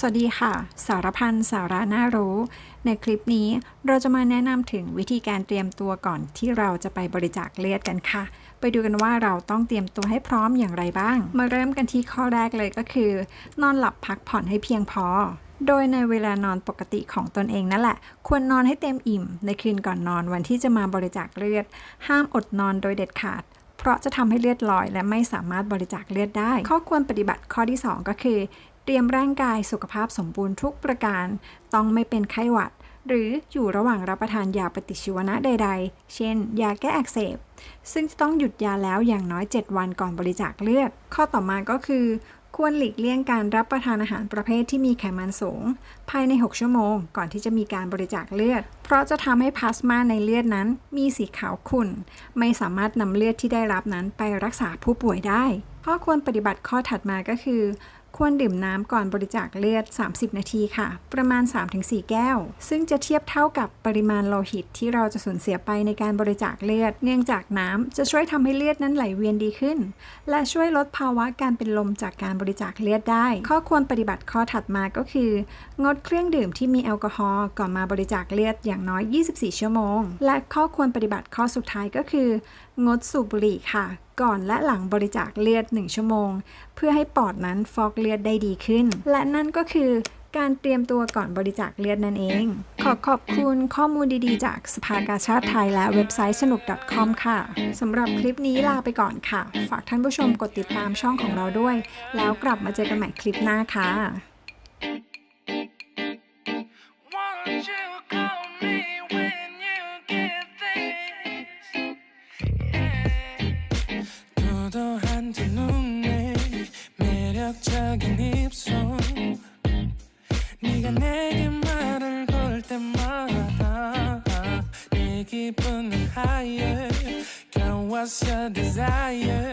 สวัสดีค่ะ สารพันสาระน่ารู้ ในคลิปนี้เราจะมาแนะนำถึงวิธีการเตรียมตัวก่อนที่เราจะไปบริจาคเลือดกันค่ะ ไปดูกันว่าเราต้องเตรียมตัวให้พร้อมอย่างไรบ้าง มาเริ่มกันที่ข้อแรกเลยก็คือ นอนหลับพักผ่อนให้เพียงพอ โดยในเวลานอนปกติของตนเองนั่นแหละ ควรนอนให้เต็มอิ่ม ในคืนก่อนนอนวันที่จะมาบริจาคเลือด ห้ามอดนอนโดยเด็ดขาดเพราะจะทำให้เลือดลอย และไม่สามารถบริจาคเลือดได้ ข้อควรปฏิบัติข้อที่ 2 ก็คือ เตรียมร่างกายสุขภาพสมบูรณ์ทุกประการ ต้องไม่เป็นไข้หวัด หรืออยู่ระหว่างรับประทานยาปฏิชีวนะใด ๆ เช่น ยาแก้อักเสบ ซึ่งจะต้องหยุดยาแล้วอย่างน้อย 7 วันก่อนบริจาคเลือด ข้อต่อมาก็คือ ควรหลีกเลี่ยงการรับประทานอาหารประเภทที่มีไขมันสูง ภายใน 6 ชั่วโมง ก่อนที่จะมีการบริจาคเลือด เพราะจะทำให้พลาสมาในเลือดนั้น มีสีขาวขุ่น ไม่สามารถนำเลือดที่ได้รับนั้นไปรักษาผู้ป่วยได้ข้อควรปฏิบัติข้อถัดมาก็คือ ควรดื่มน้ำก่อนบริจาคเลือด 30 นาทีค่ะ ประมาณ 3-4 แก้ว ซึ่งจะเทียบเท่ากับปริมาณโลหิตที่เราจะสูญเสียไปในการบริจาคเลือด เนื่องจากน้ำจะช่วยทำให้เลือดนั้นไหลเวียนดีขึ้น และช่วยลดภาวะการเป็นลมจากการบริจาคเลือดได้ ข้อควรปฏิบัติข้อถัดมาก็คือ งดเครื่องดื่มที่มีแอลกอฮอล์ก่อนมาบริจาคเลือดอย่างน้อย 24 ชั่วโมง และข้อควรปฏิบัติข้อสุดท้ายก็คืองดสูบบุหรี่ค่ะ ก่อนและหลังบริจาคเลือด 1 ชั่วโมง เพื่อให้ปอดนั้นฟอกเลือดได้ดีขึ้น และนั่นก็คือการเตรียมตัวก่อนบริจาคเลือดนั่นเอง ขอขอบคุณข้อมูลดีๆ จากสภากาชาติไทยและเว็บไซต์สนุก .com ค่ะ สำหรับคลิปนี้ลาไปก่อนค่ะ ฝากท่านผู้ชมกดติดตามช่องของเราด้วย แล้วกลับมาเจอกันใหม่คลิปหน้าค่ะ 매력적인 입술 네가 내게 말을 걸 때마다 내 기분은 higher Girl what's your desire